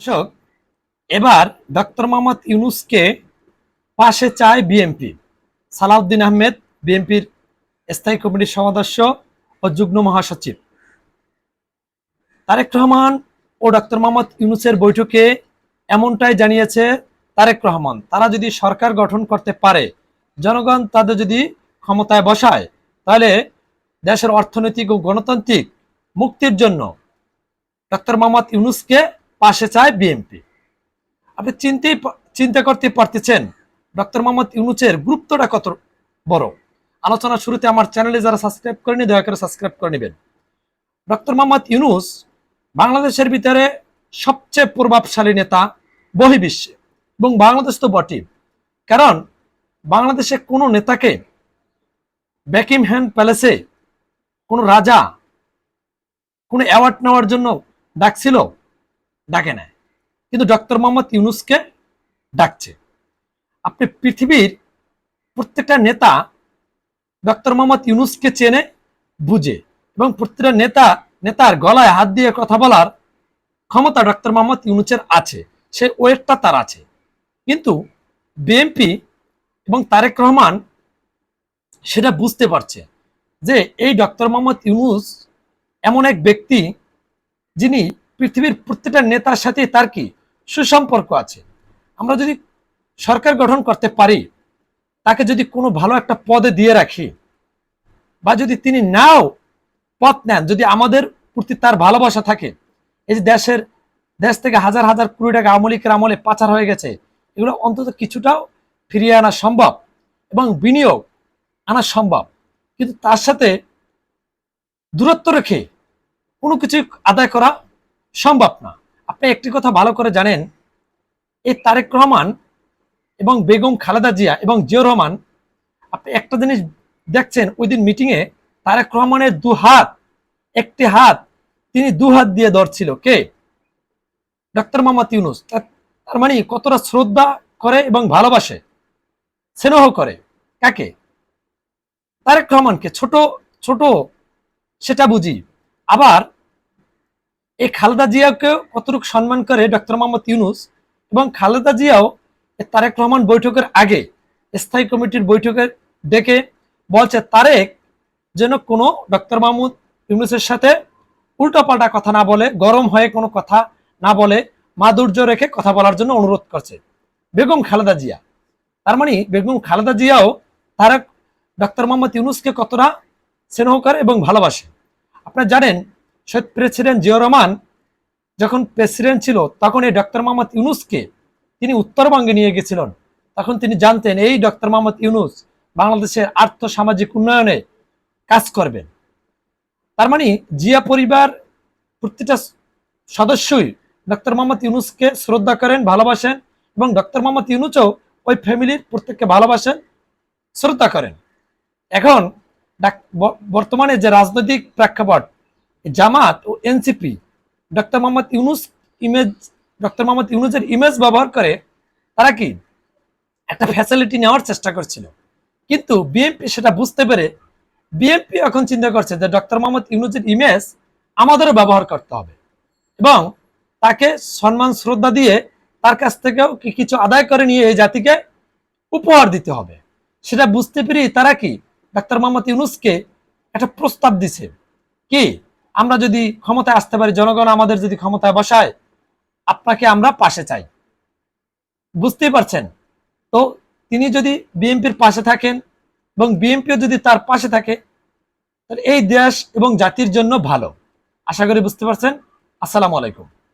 দর্শক, এবার ডক্টর মোহাম্মদ ইউনুসকে পাশে চায় বিএনপি। সালাউদ্দিন আহমেদ, বিএনপির স্থায়ী কমিটির সদস্য ও যুগ্ম মহাসচিব। তারেক রহমান ও ডক্টর মোহাম্মদ ইউনুসের বৈঠকে এমনটাই জানিয়েছে তারেক রহমান, তারা যদি সরকার গঠন করতে পারে, জনগণ তাদের যদি ক্ষমতায় বসায়, তাহলে দেশের অর্থনৈতিক ও গণতান্ত্রিক মুক্তির জন্য ডক্টর মোহাম্মদ ইউনুসকে পাশে চায় বিএনপি আপনি চিন্তেই চিন্তা করতে পারতেছেন, ডক্টর মোহাম্মদ ইউনুসের গুরুত্বটা কত বড়? আলোচনা শুরুতে আমার চ্যানেলে যারা সাবস্ক্রাইব করেনি, দয়া করে সাবস্ক্রাইব করে নেবেন। ডক্টর মোহাম্মদ ইউনুস বাংলাদেশের ভিতরে সবচেয়ে প্রভাবশালী নেতা বহির্বিশ্বে এবং বাংলাদেশ তো বটেই। কারণ বাংলাদেশে কোনো নেতাকে ব্যাকিম হ্যান্ড প্যালেসে কোনো রাজা কোনো অ্যাওয়ার্ড নেওয়ার জন্য ডাকছিল ডাকে নেয় কিন্তু ডক্টর মোহাম্মদ ইউনুসকে ডাকছে। আপনি পৃথিবীর প্রত্যেকটা নেতা ডক্টর মোহাম্মদ ইউনুসকে চেনে, বুঝে এবং প্রত্যেকটা নেতা, নেতার গলায় হাত দিয়ে কথা বলার ক্ষমতা ডক্টর মোহাম্মদ ইউনুসের আছে, সে ওয়েটটা তার আছে। কিন্তু বিএনপি এবং তারেক রহমান সেটা বুঝতে পারছে যে এই ডক্টর মোহাম্মদ ইউনুস এমন এক ব্যক্তি যিনি পৃথিবীর প্রত্যেকটা নেতার সাথে তার কি সুসম্পর্ক আছে? আমরা যদি সরকার গঠন করতে পারি, তাকে যদি কোনো ভালো একটা পদে দিয়ে রাখি, বা যদি তিনি নাও পথ নেন, যদি আমাদের প্রতি তার ভালোবাসা থাকে, এই যে দেশের, দেশ থেকে হাজার হাজার কোটি টাকা আওয়ামী লীগের আমলে পাচার হয়ে গেছে, এগুলো অন্তত কিছুটাও ফিরিয়ে আনা সম্ভব এবং বিনিয়োগ আনা সম্ভব। কিন্তু তার সাথে দূরত্ব রেখে কোনো কিছু আদায় করা সম্ভব না। আপনি একটি কথা ভালো করে জানেন, এই তারেক রহমান এবং বেগম খালেদা জিয়া এবং জিয়র রহমান, আপনি একটা জিনিস দেখছেন, ওই দিন মিটিংয়ে তারেক রহমানের দু হাত, একটি হাত তিনি দু হাত দিয়ে ধরছিল। কে? ডক্টর মোহাম্মদ ইউনুস। তার- মানে কতটা শ্রদ্ধা করে এবং ভালোবাসে, স্নেহ করে। কাকে? তারেক রহমানকে। ছোট ছোট, সেটা বুঝি। আবার এই খালেদা জিয়াকে কতটুকু সম্মান করে ডক্টর মোহাম্মদ ইউনুস এবং খালেদা জিয়াও তারেক রহমান বৈঠকের আগে স্থায়ী কমিটির বৈঠকে ডেকে বলছে, তারেক যেন কোনো ডক্টর মাহমুদ ইউনুসের সাথে উল্টোপাল্টা কথা না বলে, গরম হয়ে কোনো কথা না বলে, মাধুর্য রেখে কথা বলার জন্য অনুরোধ করছে। বেগম খালেদা জিয়া। তার মানে বেগম খালেদা জিয়াও তারেক, ডক্টর মোহাম্মদ ইউনুসকে কতটা স্নেহ করে এবং ভালোবাসে। আপনারা জানেন শহীদ প্রেসিডেন্ট জিয়া রহমান যখন প্রেসিডেন্ট ছিল, তখন এই ডক্টর মোহাম্মদ ইউনুসকে তিনি উত্তরবঙ্গে নিয়ে গেছিলেন। তখন তিনি জানতেন এই ডক্টর মোহাম্মদ ইউনুস বাংলাদেশের আর্থ সামাজিক উন্নয়নে কাজ করবেন। তার মানে জিয়া পরিবার প্রতিটা সদস্যই ডক্টর মোহাম্মদ ইউনুসকে শ্রদ্ধা করেন, ভালোবাসেন এবং ডক্টর মোহাম্মদ ইউনুসও ওই ফ্যামিলির প্রত্যেককে ভালোবাসেন, শ্রদ্ধা করেন। এখন বর্তমানে যে রাজনৈতিক প্রেক্ষাপট জামাত ও NCP, doctor Mohammad Yunus image, doctor Mohammad ইউনুসের ইমেজ ব্যবহার করে তারা কি একটা ফ্যাসিলিটি নেওয়ার চেষ্টা করছিল। কিন্তু বিএনপি সেটা বুঝতে পেরে বিএনপি এখন চিন্তা করছে যে ডক্টর মোহাম্মদ ইউনুসের ইমেজ আমাদেরও ব্যবহার করতে হবে এবং তাকে সম্মান, শ্রদ্ধা দিয়ে তার কাছ থেকেও কি কিছু আদায় করে নিয়ে এই জাতিকে উপহার দিতে হবে। সেটা বুঝতে পেরেই তারা কি ডাক্তার মোহাম্মদ ইউনুসকে একটা প্রস্তাব দিছে। কি? আমরা যদি ক্ষমতায় আসতে পারি, জনগণ আমাদের যদি ক্ষমতায় বসায়, আপনাকে আমরা পাশে চাই। বুঝতেই পারছেন? তো তিনি যদি বিএনপির পাশে থাকেন এবং বিএনপিও যদি তার পাশে থাকে, তাহলে এই দেশ এবং জাতির জন্য ভালো। আশা করি বুঝতে পারছেন? আসসালামু আলাইকুম।